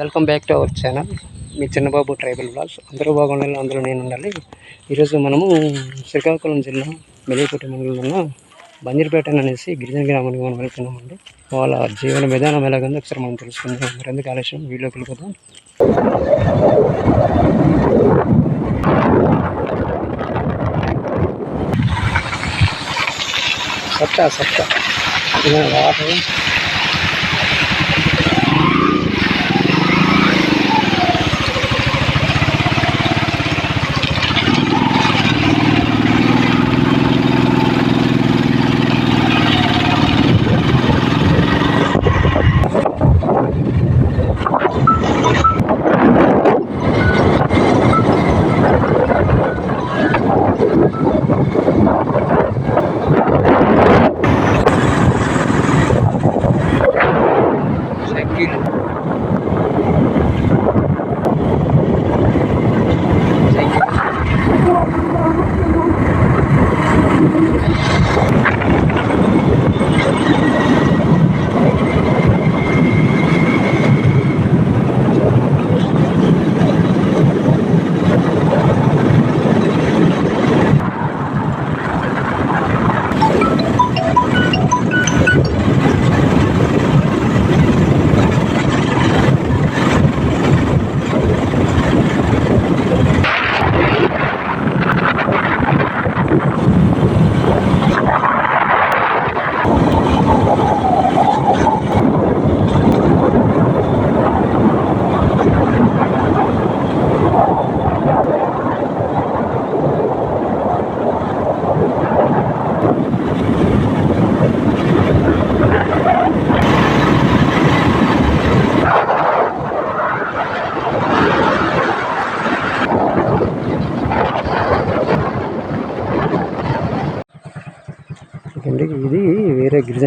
Welcome back to our channel. Me Chinnababu tribal blogs. అందరూ బాగుండాలి అందులో నేను ఉండాలి. ఈరోజు మనము శ్రీకాకుళం జిల్లా మెలిపేట మండలంలో ఉన్న బంజర్పేట అనేసి గిరిజన గ్రామానికి మనం వెళ్తున్నామండి. వాళ్ళ జీవన విధానం ఎలాగుందో ఒకసారి మనం తెలుసుకుందాం. మరి ఎందుకు ఆలస్యం? వీడియోకి వెళ్ళిపోతాం సత్తా సత్తా వాటర్.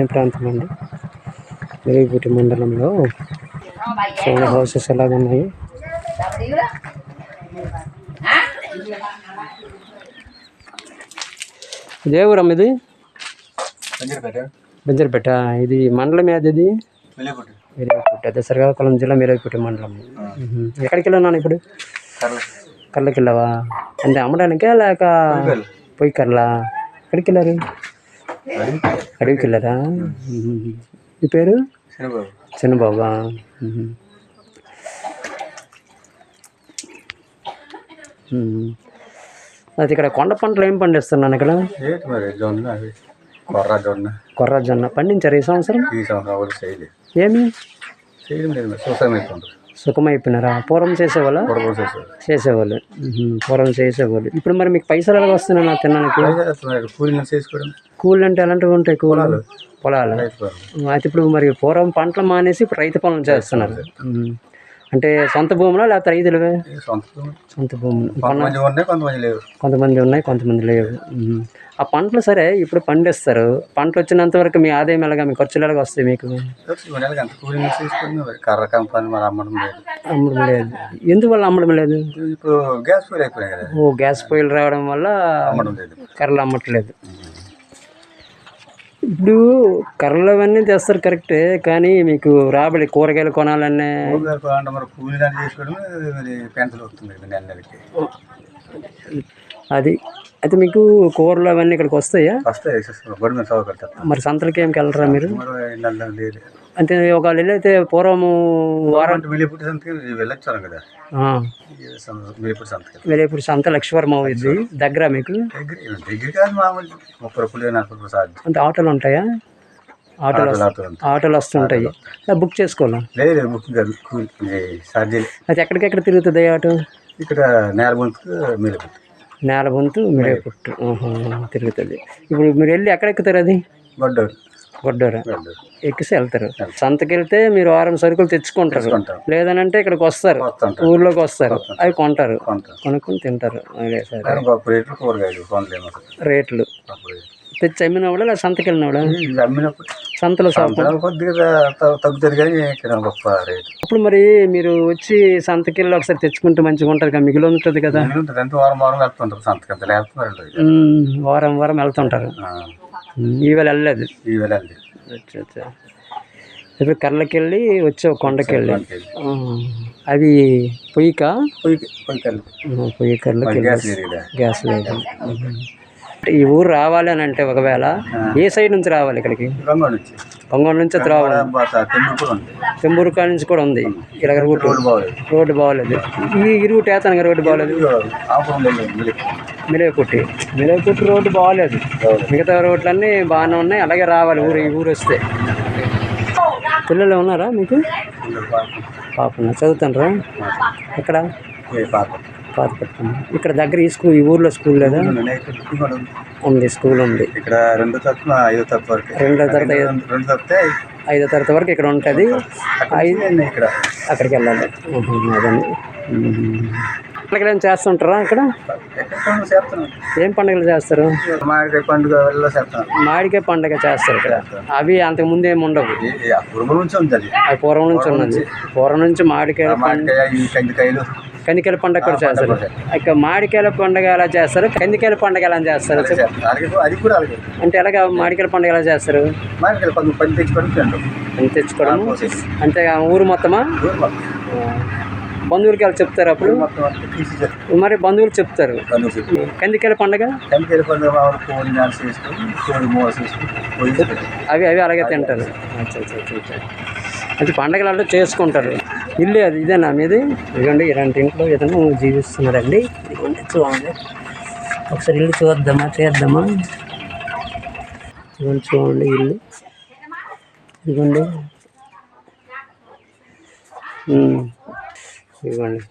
గిరిజన ప్రాంతం అండి. వేరేపూటి మండలంలో చాలా హౌసెస్ ఎలాగ ఉన్నాయి? దేవరం ఇది? బెంజర్పేట. ఇది మండలం ఏది ఇది? అదే శ్రీకాకుళం జిల్లా మీరేపుట్టి మండలం. ఎక్కడికి వెళ్ళాను ఇప్పుడు? కళ్ళకి వెళ్ళావా? అంటే అమ్మడానికా లేక పోయి కర్లా ఎక్కడికి వెళ్ళారు? అడవికి వెళ్ళారా. మీ పేరు? చిన్నబాబా. అది ఇక్కడ కొండ పంటలు ఏం పండిస్తున్నాను ఇక్కడ? కొర్ర జొన్న. కొర్ర జొన్న పండించారు ఈ సంవత్సరం? ఈ సంవత్సరం ఏమి? సుఖమైపోయినారా? పూర్వం చేసేవాళ్ళ? చేసేవాళ్ళు. పూర్వం చేసేవాళ్ళు. ఇప్పుడు మరి మీకు పైసలు ఎలా వస్తున్నాయి నా తినడానికి? కూలీలు అంటే ఎలాంటివి ఉంటాయి కూలీలు? పొలాలు. అయితే ఇప్పుడు మరి పూర్వం పంటలు మానేసి ఇప్పుడు రైతు పనులు చేస్తున్నారు. అంటే సొంత భూములా లేకపోతే రైతులువే? సొంత భూమి. సొంత భూములు. కొంతమంది ఉన్నాయి కొంతమంది లేవు. కొంతమంది ఉన్నాయి కొంతమంది లేవు. ఆ పంటలు సరే ఇప్పుడు పండిస్తారు. పంటలు వచ్చినంత వరకు మీ ఆదాయం ఎలాగా? మీ ఖర్చులు ఎలాగ వస్తాయి మీకు? కర్ర కంపెనీ మరి అమ్మడం లేదు. అమ్మడం లేదు. ఎందువల్ల అమ్మడం లేదు? ఇప్పుడు గ్యాస్ అయిపోయినాయి కదా. ఓ గ్యాస్ పొయ్యిలు రావడం వల్ల అమ్మడం లేదు. కర్రలు అమ్మట్లేదు. ఇప్పుడు కర్రలు అవన్నీ తెస్తారు కరెక్టే కానీ మీకు రాబడి కూరగాయలు కొనాలనే అది అయితే మీకు కూరలు అవన్నీ ఇక్కడికి వస్తాయా? మరి సంతలకి ఏం వెళ్ళరా మీరు? అంటే ఒక వెళ్ళైతే పూర్వము వారం అంటే వెళ్ళిపుట్టి సంతకి వెళ్ళొచ్చాను కదా. సంత లక్ష్మీవరం ఇది దగ్గర మీకు? దగ్గర దగ్గర కాదు మామూలు. ముప్పై రూపాయలు నలభై రూపాయలు సాధ్యం. అంటే ఆటోలు ఉంటాయా? ఆటోలు ఆటోలు వస్తుంటాయి. బుక్ చేసుకోవాలా? లేదు లేదు బుకింగ్ కాదు. అయితే ఎక్కడికెక్కడ తిరుగుతుంది ఆటో? ఇక్కడ నేల బొంతుకు మేలుపుట్టి నేల బొంతు మీరే పుట్టు ఆహా, తిరుగుతుంది. ఇప్పుడు మీరు వెళ్ళి ఎక్కడ ఎక్కుతారు అది? గొడ్డూరు గొడ్డోర గొడ్డూరు ఎక్కిసి వెళ్తారు. సంతకి వెళ్తే మీరు వారం సరుకులు తెచ్చుకుంటారు. కొంటాం లేదనంటే ఇక్కడికి వస్తారు ఊర్లోకి వస్తారు. అవి కొంటారు. కొంటాం కొనుక్కొని తింటారు. రేట్లు తెచ్చి అమ్మినవాడా లేదా సంతకి ఇది అమ్మినప్పుడు సంతలో తగ్గుతుంది కానీ ఇక్కడ గొప్ప రేటు. అప్పుడు మరి మీరు వచ్చి సంతకి వెళ్ళి ఒకసారి తెచ్చుకుంటే మంచిగా ఉంటుంది కదా మిగిలి ఉంటుంది కదా. వారం వారం వెళ్తుంటారు సంతకి వారం వారం వెళ్తుంటారు. ఈవేళ వెళ్ళలేదు. అచ్చా అచ్చా. ఇప్పుడు కర్లకెళ్ళి వచ్చావు కొండకెళ్ళి. అవి పొయ్యికా? పొయ్యి పొయ్యి ఆ, పొయ్యి గ్యాస్ లేదు ఈ ఊరు రావాలి అని అంటే ఒకవేళ ఏ సైడ్ నుంచి రావాలి ఇక్కడికి? పొంగోలు నుంచి. రావాలి. తెంబూరు కాడ నుంచి కూడా ఉంది. ఇలాగ రూట్ రోడ్డు. బాగోలేదు. ఈ రూట్ ఏతనగా రోడ్డు బాగోలేదు. మిలేకుట్టి మిలేకుట్టి రోడ్డు బాగోలేదు. మిగతా రోడ్లన్నీ బాగానే ఉన్నాయి. అలాగే రావాలి. ఊరు ఈ ఊరు వస్తే. పిల్లలు ఉన్నారా మీకు? పాప. చదువుతానరా? ఎక్కడ? ఏ పాప. పాత ఇక్కడ దగ్గర ఈ స్కూల్ ఈ ఊర్లో స్కూల్ లేదా ఉంది. స్కూల్ ఉంది. ఇక్కడ రెండు తప్పు ఐదో తప్పు వరకు. రెండో తరగతి రెండు- తప్పితే ఐదో తరగతి వరకు ఇక్కడ ఉంటుంది. ఇక్కడ. అక్కడికి వెళ్ళాలి. అదండి పండుగలు ఏం చేస్తుంటారా ఇక్కడ ఏం పండుగలు చేస్తారు? మామిడికాయ పండుగ మామిడికాయ పండుగ చేస్తారు ఇక్కడ. అవి అంతకు ముందు ఏమి ఉండవు. గురువు నుంచి ఉంది పూర్వం నుంచి ఉన్నది. పూర్వం నుంచి మామిడికాయ కందికాయలు కందికాయల పండుగ కూడా చేస్తారు. ఇక మామిడికాయల పండుగ ఎలా చేస్తారు? కందికాయల పండుగ ఎలా చేస్తారు? అది కూడా అంటే ఎలాగ మామిడికాయల పండుగ ఎలా చేస్తారు? తెచ్చుకోవడము? ప్రాసెస్ అంతే ఊరు మొత్తమా? బంధువులకి వెళ్ళి చెప్తారు అప్పుడు? మరి బంధువులు చెప్తారు. కందికాయల పండుగ? అవి అవి అలాగే తింటారు. అచ్చా, అచ్చా. అంటే చేసుకుంటారు. ఇల్లు అది ఇదేనా మీది. ఇదిగోండి ఇలాంటి ఇంట్లో ఏదైనా జీవిస్తున్నారండి ఇదిగోండి చూడండి. ఒకసారి ఇల్లు చూద్దామా చేద్దామా? ఇదిగోండి చూడండి ఇల్లు. ఇదిగోండి. ఇదిగోండి.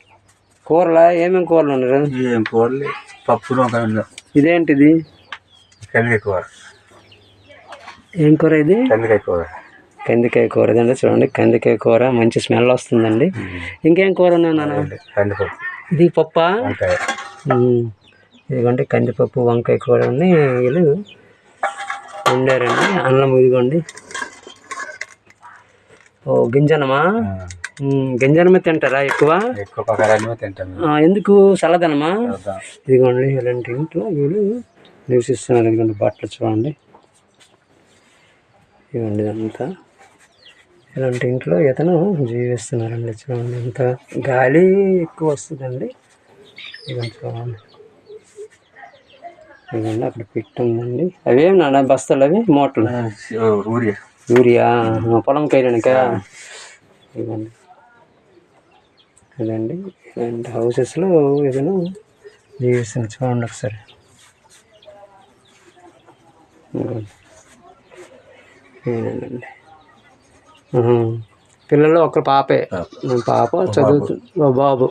కూరలా? ఏమేమి కూరలు ఉన్నారు ఏం కూరలు? పప్పు ఇదేంటిది? కందికాయ కూర. ఏం కూర ఇది? కందికాయ కూర. కందికాయ కూర ఇదండి చూడండి కందికాయ కూర మంచి స్మెల్ వస్తుందండి. ఇంకేం కూర ఉన్నాయి నాన్న? కందిపప్పు. ఇది పప్పా. ఇదిగోండి కందిపప్పు వంకాయ కూర ఉన్నాయి వీళ్ళు వండారండి. అన్నం ఇదిగోండి. ఓ గింజనమా? గింజనమే తింటారా ఎక్కువ? ఎందుకు? చల్లదనమా చూద్దాం. ఇదిగోండి ఇలాంటి ఇంట్లో వీళ్ళు నివసిస్తున్నారు ఇదిగోండి బట్టలు చూడండి. ఇవ్వండి ఇదంతా. ఇలాంటి ఇంట్లో ఇతను జీవిస్తున్నారండి చూడండి ఇంత గాలి ఎక్కువ వస్తుందండి. ఇదిగోండి చూడండి. ఇదిగోండి అక్కడ పిట్ ఉందండి. అవేం నాన్న బస్తాలు అవి? మూటలు యూరియా ఆ, పొలం కైరానిక ఇవ్వండి ఇదండి ఇలాంటి హౌసెస్లో ఏదైనా జీవిస్తుంది చూడండి ఒకసారి. ఇదేనండి. పిల్లలు ఒక పాపే. పాప చదువుతు ఓ బాబు.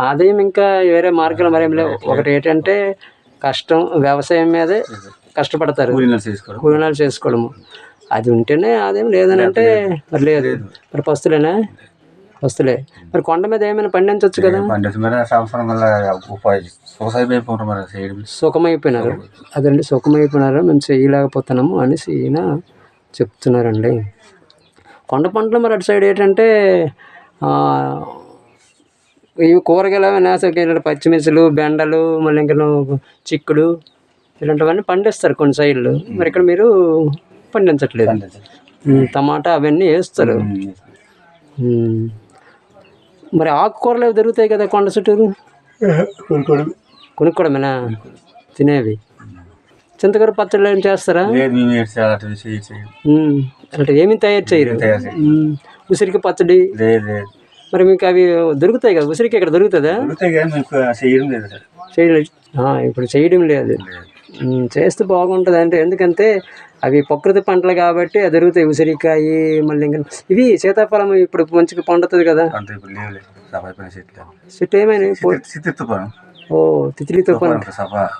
ఆదాయం ఇంకా వేరే మార్గాలు మరేం లేవు. ఒకటి ఏంటంటే కష్టం వ్యవసాయం మీదే కష్టపడతారు. కూలినాలు చేసుకోవడము. అది ఉంటేనే అదేం లేదని అంటే మరి లేదు. మరి పస్తులేనా? పస్తులే. మరి కొండ మీద ఏమైనా పండించవచ్చు కదా? సుఖమైపోయినారు. అదండి సుఖమైపోయినారు. మేము చేయలేకపోతున్నాము అనేసి ఈయన చెప్తున్నారండి. కొండ పంటలు మరి అటు సైడ్ ఏంటంటే ఆ, ఇవి కూరగాయలు అవి నేసకాయలు పచ్చిమిర్చులు బెండలు మళ్ళీ ఇంకా చిక్కుడు ఇలాంటివన్నీ పండిస్తారు కొన్ని సైడ్లు. మరి ఇక్కడ మీరు పండించట్లేదు. టమాటా అవన్నీ వేస్తారు. మరి ఆకుకూరలు అవి దొరుకుతాయి కదా కొండ చుట్టూరు? కొనుక్కోవడమేనా? తినేవి. చింతకూర పచ్చళ్ళు ఏం చేస్తారా? అటు ఏమి తయారు చేయరు. ఉసిరికి పచ్చడి. మరి మీకు అవి దొరుకుతాయి కదా? ఉసిరికి ఇక్కడ దొరుకుతుందా? చేయడం ఇప్పుడు చేయడం లేదు. చేస్తే బాగుంటుంది అంటే ఎందుకంటే అవి ప్రకృతి పంటలు కాబట్టి అది దొరుకుతాయి. ఉసిరికాయ మళ్ళీ ఇంకా ఇవి సీతాఫలం ఇప్పుడు మంచిగా పండుతుంది కదా. చెట్టు ఏమైనా ఓ తితిలి తుఫాను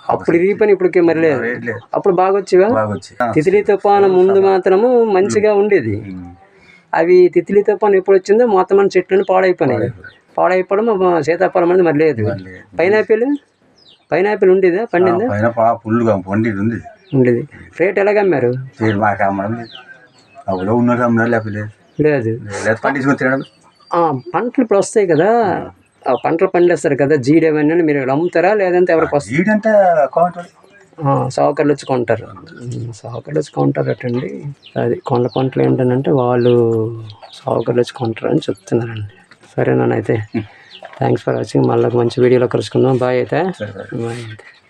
అప్పుడు ఈ పని ఇప్పటికే మరి లేదు. అప్పుడు బాగా వచ్చేవా? తితిలి తుఫాను ముందు మాత్రము మంచిగా ఉండేది. అవి తితిలి తుఫాను ఎప్పుడు వచ్చిందో మొత్తం మన చెట్లను పాడైపోయినాయి. పాడైపోవడం సీతాఫలం అనేది మరి లేదు. పైనాపిల్? పైనాపిల్ ఉండేదా? పండిందా? ఉంది ఉండేది. రేట్ ఎలాగ అమ్మారు చేడు మాకు అమ్మడం లేదు. పండించుకొని తినడం. పంటలు ఇప్పుడు వస్తాయి కదా. పంటలు పండిస్తారు కదా జీడి అవన్నీ మీరు అమ్ముతారా లేదంటే ఎవరికి ఆ, సావుకారులు వచ్చి కొంటారు. సావుకారులు వచ్చి కొంటారు అటండి అది కొండ పంటలు ఏంటంటే వాళ్ళు సావుకారులు వచ్చి కొంటారు అని చెప్తున్నారండి. సరేనా అయితే థ్యాంక్స్ ఫర్ వాచింగ్ మళ్ళీ మంచి వీడియోలో కలుసుకుందాం. బాయ్ అయితే. బాయ్ అయితే